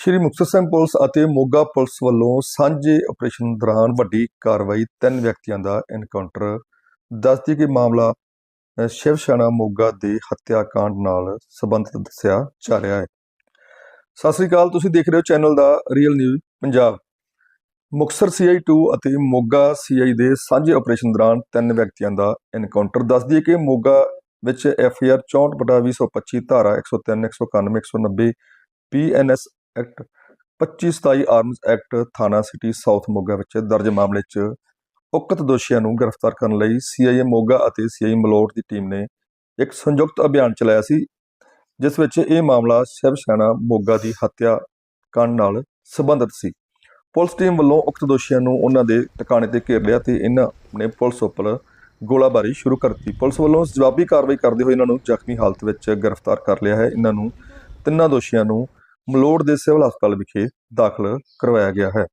ਸ਼੍ਰੀ Muktsar Sahib police ਅਤੇ Moga police ਵੱਲੋਂ ਸਾਂਝੇ ਆਪਰੇਸ਼ਨ ਦੌਰਾਨ ਵੱਡੀ ਕਾਰਵਾਈ ਤਿੰਨ ਵਿਅਕਤੀਆਂ ਦਾ ਐਨਕਾਊਂਟਰ ਦੱਸਦੀ ਕਿ ਮਾਮਲਾ ਸ਼ਿਵ ਸੈਨਾ ਮੋਗਾ ਦੇ ਹੱਤਿਆਕਾਂਡ ਨਾਲ ਸੰਬੰਧਿਤ ਦੱਸਿਆ ਜਾ ਰਿਹਾ ਹੈ। ਸਤਿ ਸ੍ਰੀ ਅਕਾਲ, ਤੁਸੀਂ ਦੇਖ ਰਹੇ ਹੋ ਚੈਨਲ ਦਾ real news Punjab. Muktsar CI 2 ਅਤੇ ਮੋਗਾ ਸੀਆਈ ਦੇ ਸਾਂਝੇ ਆਪਰੇਸ਼ਨ ਦੌਰਾਨ ਤਿੰਨ ਵਿਅਕਤੀਆਂ ਦਾ ਐਨਕਾਊਂਟਰ ਦੱਸਦੀ ਹੈ ਕਿ ਮੋਗਾ ਵਿੱਚ ਐਫ ਆਈ ਆਰ 64/2025 ਧਾਰਾ 103 191 190 ਪੀਐਨਐਸ ਐਕਟ 2527 ਆਰਮਸ ਐਕਟ, ਥਾਣਾ ਸਿਟੀ, ਸਾਊਥ ਮੋਗਾ ਵਿੱਚ ਦਰਜ ਮਾਮਲੇ 'ਚ ਉਕਤ ਦੋਸ਼ੀਆਂ ਨੂੰ ਗ੍ਰਿਫਤਾਰ ਕਰਨ ਲਈ ਸੀਆਈਏ ਮੋਗਾ ਅਤੇ ਸੀਆਈ ਮਲੋਟ ਦੀ ਟੀਮ ਨੇ ਇੱਕ ਸੰਯੁਕਤ ਅਭਿਆਨ ਚਲਾਇਆ ਸੀ, ਜਿਸ ਵਿੱਚ ਇਹ ਮਾਮਲਾ ਸ਼ਿਵ ਸੈਨਾ ਮੋਗਾ ਦੀ ਹੱਤਿਆ ਕਾਂਡ ਨਾਲ ਸੰਬੰਧਿਤ ਸੀ। ਪੁਲਿਸ ਟੀਮ ਵੱਲੋਂ ਉਕਤ ਦੋਸ਼ੀਆਂ ਨੂੰ ਉਹਨਾਂ ਦੇ ਟਿਕਾਣੇ ਤੇ ਘੇਰ ਲਿਆ ਤੇ ਇਹਨਾਂ ਨੇ ਪੁਲਿਸ ਉੱਪਰ ਗੋਲਾਬਾਰੀ ਸ਼ੁਰੂ ਕਰ ਦਿੱਤੀ। ਪੁਲਿਸ ਵੱਲੋਂ ਜਵਾਬੀ ਕਾਰਵਾਈ ਕਰਦੇ ਹੋਏ ਇਹਨਾਂ ਨੂੰ ਜ਼ਖਮੀ ਹਾਲਤ ਵਿੱਚ ਗ੍ਰਿਫਤਾਰ ਕਰ ਲਿਆ ਹੈ। ਇਹਨਾਂ ਨੂੰ ਤਿੰਨਾਂ ਦੋਸ਼ੀਆਂ ਨੂੰ ਮਲੋੜ ਦੇ ਸਿਵਲ ਹਸਪਤਾਲ ਵਿਖੇ ਦਾਖਲ ਕਰਵਾਇਆ ਗਿਆ ਹੈ।